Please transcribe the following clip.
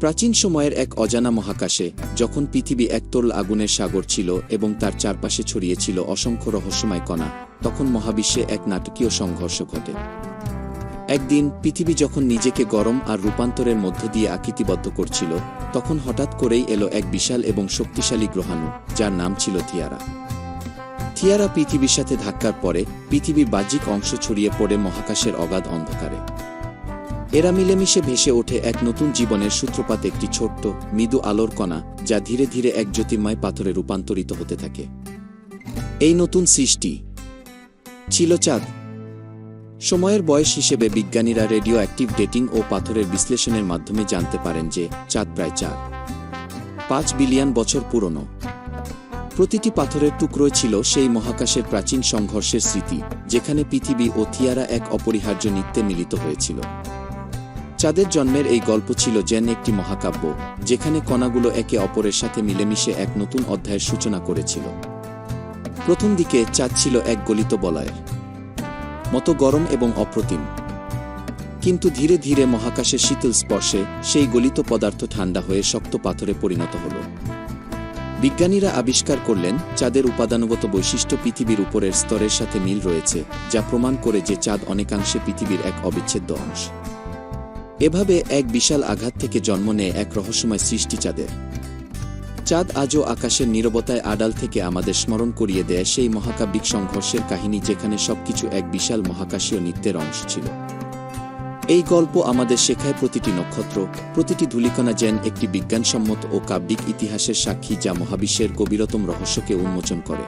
প্রাচীন সময়ের এক অজানা মহাকাশে, যখন পৃথিবী এক তরল আগুনের সাগর ছিল এবং তার চারপাশে ছড়িয়েছিল অসংখ্য রহস্যময় কণা, তখন মহাবিশ্বে এক নাটকীয় সংঘর্ষ ঘটে। একদিন পৃথিবী যখন নিজেকে গরম আর রূপান্তরের মধ্য দিয়ে আকৃতিবদ্ধ করছিল, তখন হঠাৎ করেই এলো এক বিশাল এবং শক্তিশালী গ্রহাণু, যার নাম ছিল থিয়ারা। থিয়ারা পৃথিবীর সাথে ধাক্কার পরে, পৃথিবীর বাহ্যিক অংশ ছড়িয়ে পড়ে মহাকাশের অগাধ অন্ধকারে। এরা মিলেমিশে ভেসে ওঠে এক নতুন জীবনের সূত্রপাত একটি ছোট্ট, মৃদু আলোর কণা যা ধীরে ধীরে এক জ্যোতির্ময় পাথরে রূপান্তরিত হতে থাকে। এই নতুন সৃষ্টি ছিল চাঁদ। সময়ের বয়স হিসেবে বিজ্ঞানীরা রেডিও অ্যাক্টিভ ডেটিং ও পাথরের বিশ্লেষণের মাধ্যমে জানতে পারেন যে চাঁদ প্রায় চার। পাঁচ বিলিয়ন বছর পুরনো। প্রতিটি পাথরের টুকরোয় ছিল সেই মহাকাশের প্রাচীন সংঘর্ষের স্মৃতি, যেখানে পৃথিবী ও থিয়ারা এক অপরিহার্য নিত্যে মিলিত হয়েছিল। চাঁদের জন্মের এই গল্প ছিল যেন একটি মহাকাব্য, যেখানে কণাগুলো একে অপরের সাথে মিলেমিশে এক নতুন অধ্যায়ের সূচনা করেছিল। প্রথম দিকে চাঁদ ছিল এক গলিত বলয়ের মতো গরম এবং অপ্রতিম। কিন্তু ধীরে ধীরে মহাকাশের শীতল স্পর্শে সেই গলিত পদার্থ ঠান্ডা হয়ে শক্ত পাথরে পরিণত হল। বিজ্ঞানীরা আবিষ্কার করলেন, চাঁদের উপাদানগত বৈশিষ্ট্য পৃথিবীর উপরের স্তরের সাথে মিল রয়েছে, যা প্রমাণ করে যে চাঁদ অনেকাংশে পৃথিবীর এক অবিচ্ছেদ্য অংশ। এভাবে এক বিশাল আঘাত থেকে জন্ম নেয় এক রহস্যময় সৃষ্টি চাঁদের। চাঁদ আজও আকাশের নীরবতায় আড়াল থেকে আমাদের স্মরণ করিয়ে দেয় সেই মহাকাব্যিক সংঘর্ষের কাহিনী যেখানে সবকিছু এক বিশাল মহাকাশীয় নৃত্যের অংশ ছিল। এই গল্প আমাদের শেখায় প্রতিটি নক্ষত্র, প্রতিটি ধূলিকণা যেন একটি বিজ্ঞানসম্মত ও কাব্যিক ইতিহাসের সাক্ষী যা মহাবিশ্বের গভীরতম রহস্যকে উন্মোচন করে।